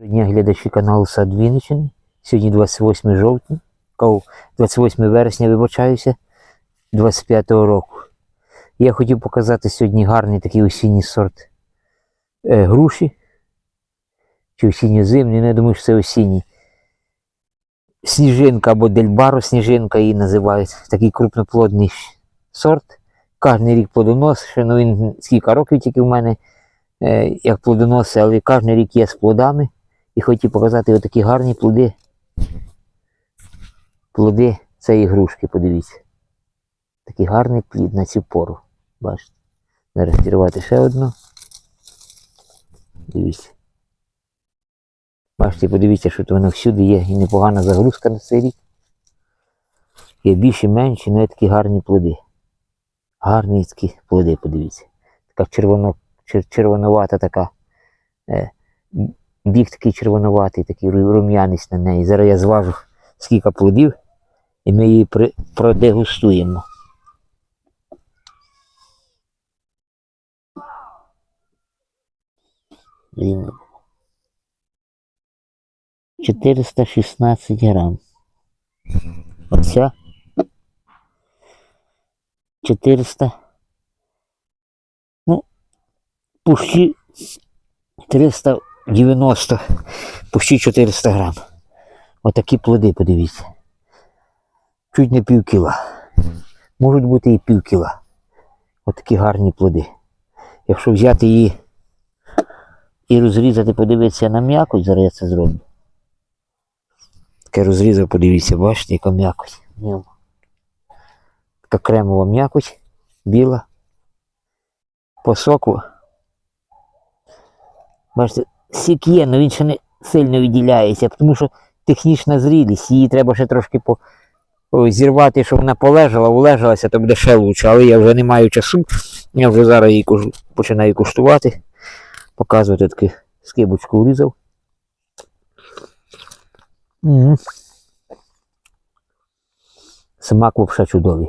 Дня глядачі каналу Сад Вінниччини. Сьогодні 28 жовтня, 28 вересня, вибачаюся, 25-го року. Я хотів показати сьогодні гарний такий осінній сорт е, груші. Чи осінньо-зимний, ну, я думаю, що це осінній. Сніжинка або дельбаро сніжинка її називають. Такий крупноплодний сорт. Кожний рік плодоносить, ну він скільки років тільки в мене е, як плодоносить, але кожен рік є з плодами. І хотів показати отакі гарні плоди. Плоди цієї грушки, подивіться. Такий гарний плід на цю пору. Бачите? Зараз зірвати ще одну. Дивіться. Бачите, подивіться, що то воно всюди є і непогана загрузка на цей рік. Є більші, менші, але такі гарні плоди. Гарні такі плоди, подивіться. Така червоно, чер, червонувата така. Е, бік такий червонуватий, такий ру- рум'яність на неї. Зараз я зважу скільки плодів, і ми її продегустуємо. Він 416 грам. Оця 400. Ну, пущі 390, пущі 400 грам. Отакі плоди, подивіться. Чуть не пів кіла. Можуть бути і пів кіла. Отакі гарні плоди. Якщо взяти її і розрізати, подивитися на м'якоть, зараз я це зроблю. Таке розрізав, подивіться, бачите, яка м'якоть. Така кремова м'якоть, біла. По соку. Бачите, сік є, але він ще не сильно виділяється, тому що технічна зрілість, її треба ще трошки по, зірвати, щоб вона полежала, улежалася, то буде ще лучше. Але я вже не маю часу. Я вже зараз її куж- починаю куштувати. Показувати таки скибочку врізав. М. Смак взагалі чудовий.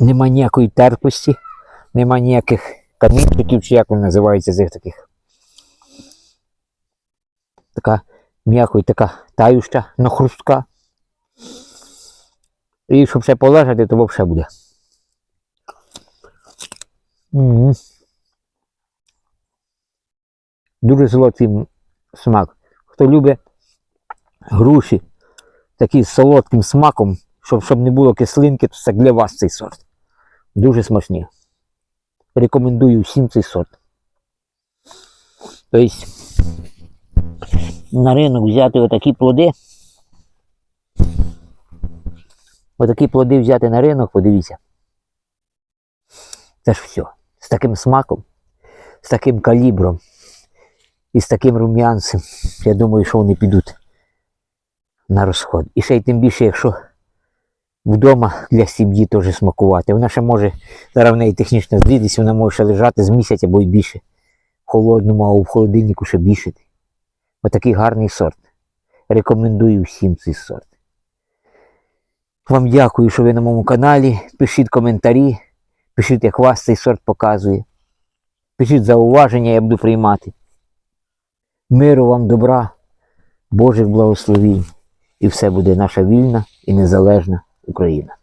Нема ніякої терпості, нема ніяких камінчиків, чи як вони називаються цих таких. Така м'яко і така тающа, но хрустка. І щоб ще полежати, то взагалі буде. М. Дуже солодкий смак. Хто любить груші, такі з солодким смаком, щоб, щоб не було кислинки, то це для вас цей сорт. Дуже смачні. Рекомендую всім цей сорт. Тобто на ринок взяти отакі плоди. Отакі плоди взяти на ринок, подивіться. Це ж все. З таким смаком, з таким калібром і з таким рум'янцем. Я думаю, що вони підуть на розход. І ще й тим більше, якщо вдома для сім'ї теж смакувати. Вона ще може, зараз в неї технічна зрідність, вона може ще лежати з місяць або й більше. В холодному, а в холодильнику ще більше. Отакий гарний сорт. Рекомендую всім цей сорт. Вам дякую, що ви на моєму каналі. Пишіть коментарі, пишіть, як вас цей сорт показує. Пишіть зауваження, я буду приймати. Миру вам добра, Божих благословінь. І все буде наша вільна і незалежна Україна.